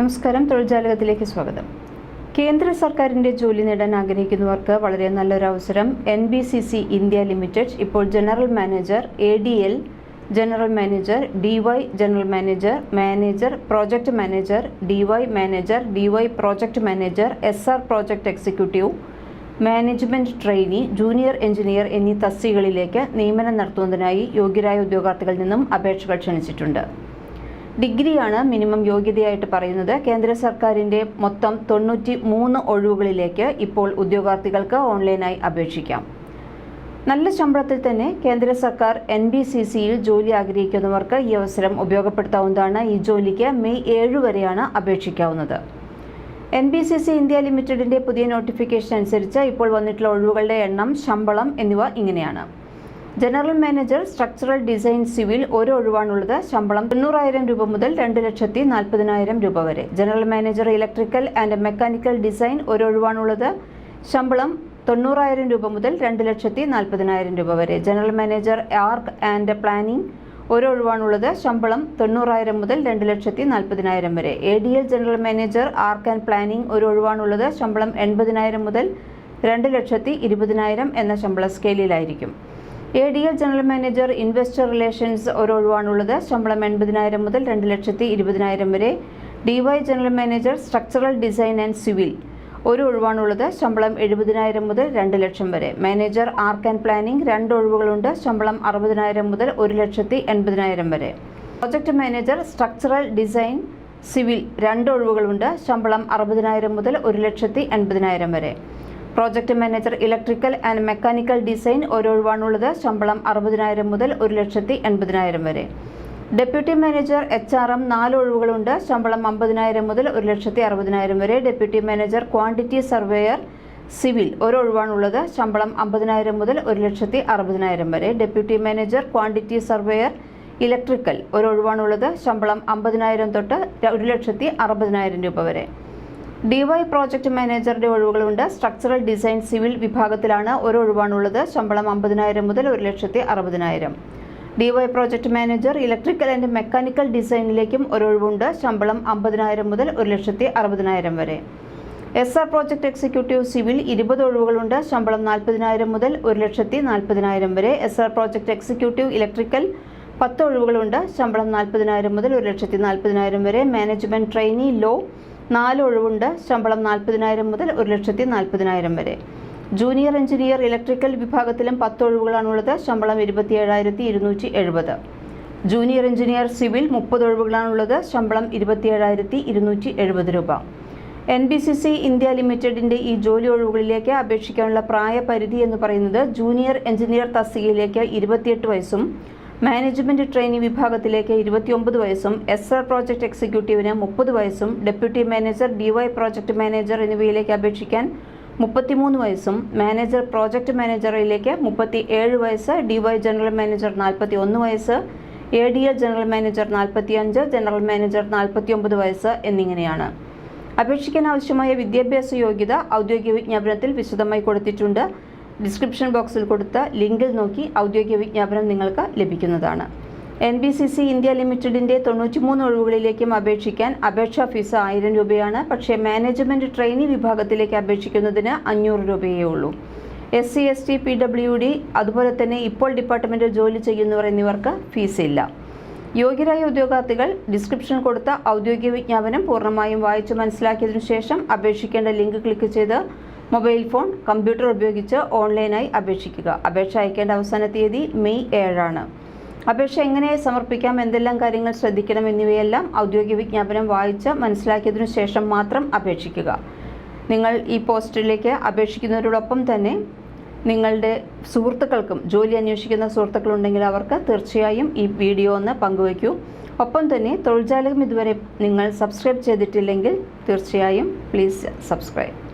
നമസ്കാരം. തൊഴിൽജാലകത്തിലേക്ക് സ്വാഗതം. കേന്ദ്ര സർക്കാരിന്റെ ജോലി നേടാൻ ആഗ്രഹിക്കുന്നവർക്ക് വളരെ നല്ലൊരു അവസരം N B C C India limited ഇപ്പോൾ general manager A D L general manager D Y general manager manager project manager D Y manager D Y project manager S R project executive management trainee junior engineer എന്നീ തസ്തികകളിലേക്ക് നിയമനം നടത്തുന്നതിനായി യോഗ്യരായ ഉദ്യോഗാർത്ഥികളിൽ നിന്നും അപേക്ഷകൾ ക്ഷണിച്ചിട്ടുണ്ട്. ഡിഗ്രിയാണ് മിനിമം യോഗ്യതയായിട്ട് പറയുന്നത്. കേന്ദ്ര സർക്കാരിന്റെ മൊത്തം തൊണ്ണൂറ്റി മൂന്ന് ഒഴിവുകളിലേക്ക് ഇപ്പോൾ ഉദ്യോഗാർത്ഥികൾക്ക് ഓൺലൈനായി അപേക്ഷിക്കാം. നല്ല ശമ്പളത്തിൽ തന്നെ കേന്ദ്ര സർക്കാർ എൻ ബി സി സിയിൽ ജോലി ആഗ്രഹിക്കുന്നവർക്ക് ഈ അവസരം ഉപയോഗപ്പെടുത്താവുന്നതാണ്. ഈ ജോലിക്ക് മെയ് ഏഴ് വരെയാണ് അപേക്ഷിക്കാവുന്നത്. N B C C India ലിമിറ്റഡിന്റെ പുതിയ നോട്ടിഫിക്കേഷൻ അനുസരിച്ച് ഇപ്പോൾ വന്നിട്ടുള്ള ഒഴിവുകളുടെ എണ്ണം ശമ്പളം എന്നിവ ഇങ്ങനെയാണ്. General manager structural design civil ഒരു ഒഴിവാണുള്ളത് ശമ്പളം തൊണ്ണൂറായിരം രൂപ മുതൽ രണ്ട് ലക്ഷത്തി നാൽപ്പതിനായിരം രൂപ വരെ. General manager electrical and mechanical design ഒരു ഒഴിവാണുള്ളത് ശമ്പളം തൊണ്ണൂറായിരം രൂപ മുതൽ രണ്ട് ലക്ഷത്തി നാൽപ്പതിനായിരം രൂപ വരെ. General manager arch and planning ഒരു ഒഴിവാണുള്ളത് ശമ്പളം തൊണ്ണൂറായിരം മുതൽ രണ്ട് ലക്ഷത്തി നാൽപ്പതിനായിരം വരെ. A D L general manager arch and planning ഒരു ഒഴിവാണുള്ളത് ശമ്പളം എൺപതിനായിരം മുതൽ രണ്ട് ലക്ഷത്തി ഇരുപതിനായിരം എന്ന ശമ്പള സ്കെയിലിലായിരിക്കും. A D L general manager investor relations ഒരൊഴിവാണുള്ളത്. ശമ്പളം എൺപതിനായിരം മുതൽ രണ്ട് ലക്ഷത്തി ഇരുപതിനായിരം വരെ. D Y general manager structural design and civil ഒരു ഒഴിവാണുള്ളത് ശമ്പളം എഴുപതിനായിരം മുതൽ രണ്ട് ലക്ഷം വരെ. മാനേജർ ആർക്ക് ആൻഡ് പ്ലാനിംഗ് രണ്ട് ഒഴിവുകളുണ്ട്. ശമ്പളം അറുപതിനായിരം മുതൽ ഒരു ലക്ഷത്തി എൺപതിനായിരം വരെ. Project manager structural design civil രണ്ട് ഒഴിവുകളുണ്ട്. ശമ്പളം അറുപതിനായിരം മുതൽ ഒരു ലക്ഷത്തി എൺപതിനായിരം വരെ. Project manager electrical and mechanical design ഒരു ഉള്ളത് ശമ്പളം അറുപതിനായിരം മുതൽ ഒരു ലക്ഷത്തി എൺപതിനായിരം വരെ. Deputy manager H R M നാല് ഒഴിവുകളുണ്ട്. ശമ്പളം അമ്പതിനായിരം മുതൽ ഒരു ലക്ഷത്തി അറുപതിനായിരം വരെ. Deputy manager quantity surveyor civil ഒരു ഒഴിവാണുള്ളത് ശമ്പളം അമ്പതിനായിരം മുതൽ ഒരു ലക്ഷത്തി അറുപതിനായിരം വരെ. Deputy manager quantity surveyor electrical ഒരു ഒഴിവാണുള്ളത് ശമ്പളം അമ്പതിനായിരം തൊട്ട് ഒരു ലക്ഷത്തി അറുപതിനായിരം രൂപ വരെ. ഡിവൈ പ്രോജക്ട് മാനേജറുടെ ഒഴിവുകളുണ്ട്. സ്ട്രക്ചറൽ ഡിസൈൻ സിവിൽ വിഭാഗത്തിലാണ് ഒരു ഒഴിവാണുള്ളത്. ശമ്പളം അമ്പതിനായിരം മുതൽ ഒരു ലക്ഷത്തി അറുപതിനായിരം. D Y project manager electrical and mechanical ഡിസൈനിലേക്കും ഒരു ഒഴിവുണ്ട്. ശമ്പളം അമ്പതിനായിരം മുതൽ ഒരു ലക്ഷത്തി അറുപതിനായിരം വരെ. S R project executive civil ഇരുപത് ഒഴിവുകളുണ്ട്. ശമ്പളം നാൽപ്പതിനായിരം മുതൽ ഒരു ലക്ഷത്തി നാൽപ്പതിനായിരം വരെ. S R project executive electrical പത്ത് ഒഴിവുകളുണ്ട്. ശമ്പളം നാൽപ്പതിനായിരം മുതൽ ഒരു ലക്ഷത്തി നാൽപ്പതിനായിരം വരെ. മാനേജ്മെന്റ് ട്രെയിനി ലോ നാല് ഒഴിവുണ്ട്. ശമ്പളം നാൽപ്പതിനായിരം മുതൽ ഒരു ലക്ഷത്തി നാൽപ്പതിനായിരം വരെ. ജൂനിയർ എഞ്ചിനീയർ ഇലക്ട്രിക്കൽ വിഭാഗത്തിലും പത്ത് ഒഴിവുകളാണുള്ളത്. ശമ്പളം ഇരുപത്തി ഏഴായിരത്തി ഇരുന്നൂറ്റി എഴുപത്. ജൂനിയർ എഞ്ചിനീയർ സിവിൽ മുപ്പത് ഒഴിവുകളാണുള്ളത്. ശമ്പളം ഇരുപത്തി ഏഴായിരത്തി ഇരുന്നൂറ്റി എഴുപത് രൂപ. N B C C India ലിമിറ്റഡിന്റെ ഈ ജോലി ഒഴിവുകളിലേക്ക് അപേക്ഷിക്കാനുള്ള പ്രായപരിധി എന്ന് പറയുന്നത് ജൂനിയർ എഞ്ചിനീയർ തസ്തികയിലേക്ക് ഇരുപത്തിയെട്ട് വയസ്സും മാനേജ്മെന്റ് ട്രെയിനി വിഭാഗത്തിലേക്ക് ഇരുപത്തിയൊമ്പത് വയസ്സും എസ് ആർ പ്രോജക്ട് എക്സിക്യൂട്ടീവിന് മുപ്പത് വയസ്സും deputy manager D Y project manager എന്നിവയിലേക്ക് അപേക്ഷിക്കാൻ മുപ്പത്തിമൂന്ന് വയസ്സും മാനേജർ പ്രോജക്ട് മാനേജറിലേക്ക് മുപ്പത്തി ഏഴ് വയസ്സ് ഡി വൈ ജനറൽ മാനേജർ നാൽപ്പത്തി ഒന്ന് വയസ്സ് A D A general manager നാൽപ്പത്തി അഞ്ച് ജനറൽ മാനേജർ നാൽപ്പത്തി ഒമ്പത് വയസ്സ് എന്നിങ്ങനെയാണ്. അപേക്ഷിക്കാൻ ആവശ്യമായ വിദ്യാഭ്യാസ യോഗ്യത ഔദ്യോഗിക വിജ്ഞാപനത്തിൽ വിശദമായി കൊടുത്തിട്ടുണ്ട്. ഡിസ്ക്രിപ്ഷൻ ബോക്സിൽ കൊടുത്ത ലിങ്കിൽ നോക്കി ഔദ്യോഗിക വിജ്ഞാപനം നിങ്ങൾക്ക് ലഭിക്കുന്നതാണ്. N B C C India ലിമിറ്റഡിന്റെ തൊണ്ണൂറ്റിമൂന്ന് ഒഴിവുകളിലേക്കും അപേക്ഷിക്കാൻ അപേക്ഷാ ഫീസ് ആയിരം രൂപയാണ്. പക്ഷേ മാനേജ്മെന്റ് ട്രെയിനി വിഭാഗത്തിലേക്ക് അപേക്ഷിക്കുന്നതിന് അഞ്ഞൂറ് രൂപയേ ഉള്ളൂ. S C S T P W D അതുപോലെ തന്നെ ഇപ്പോൾ ഡിപ്പാർട്ട്മെന്റിൽ ജോലി ചെയ്യുന്നവർ എന്നിവർക്ക് ഫീസ് ഇല്ല യോഗ്യരായ ഉദ്യോഗാർത്ഥികൾ ഡിസ്ക്രിപ്ഷൻ കൊടുത്ത ഔദ്യോഗിക വിജ്ഞാപനം പൂർണമായും വായിച്ചു മനസ്സിലാക്കിയതിനു ശേഷം അപേക്ഷിക്കേണ്ട ലിങ്ക് ക്ലിക്ക് ചെയ്ത് മൊബൈൽ ഫോൺ കമ്പ്യൂട്ടർ ഉപയോഗിച്ച് ഓൺലൈനായി അപേക്ഷിക്കുക. അപേക്ഷ അയക്കേണ്ട അവസാന തീയതി മെയ് ഏഴാണ്. അപേക്ഷ എങ്ങനെ സമർപ്പിക്കാം എന്തെല്ലാം കാര്യങ്ങൾ ശ്രദ്ധിക്കണം എന്നിവയെല്ലാം ഔദ്യോഗിക വിജ്ഞാപനം വായിച്ച് മനസ്സിലാക്കിയതിനു ശേഷം മാത്രം അപേക്ഷിക്കുക. നിങ്ങൾ ഈ പോസ്റ്റിലേക്ക് അപേക്ഷിക്കുന്നവരോടൊപ്പം തന്നെ നിങ്ങളുടെ സുഹൃത്തുക്കൾക്കും ജോലി അന്വേഷിക്കുന്ന സുഹൃത്തുക്കളുണ്ടെങ്കിൽ അവർക്ക് തീർച്ചയായും ഈ വീഡിയോ ഒന്ന് പങ്കുവയ്ക്കൂ. ഒപ്പം തന്നെ തൊഴിൽജാലകം ഇതുവരെ നിങ്ങൾ സബ്സ്ക്രൈബ് ചെയ്തിട്ടില്ലെങ്കിൽ തീർച്ചയായും പ്ലീസ് സബ്സ്ക്രൈബ്.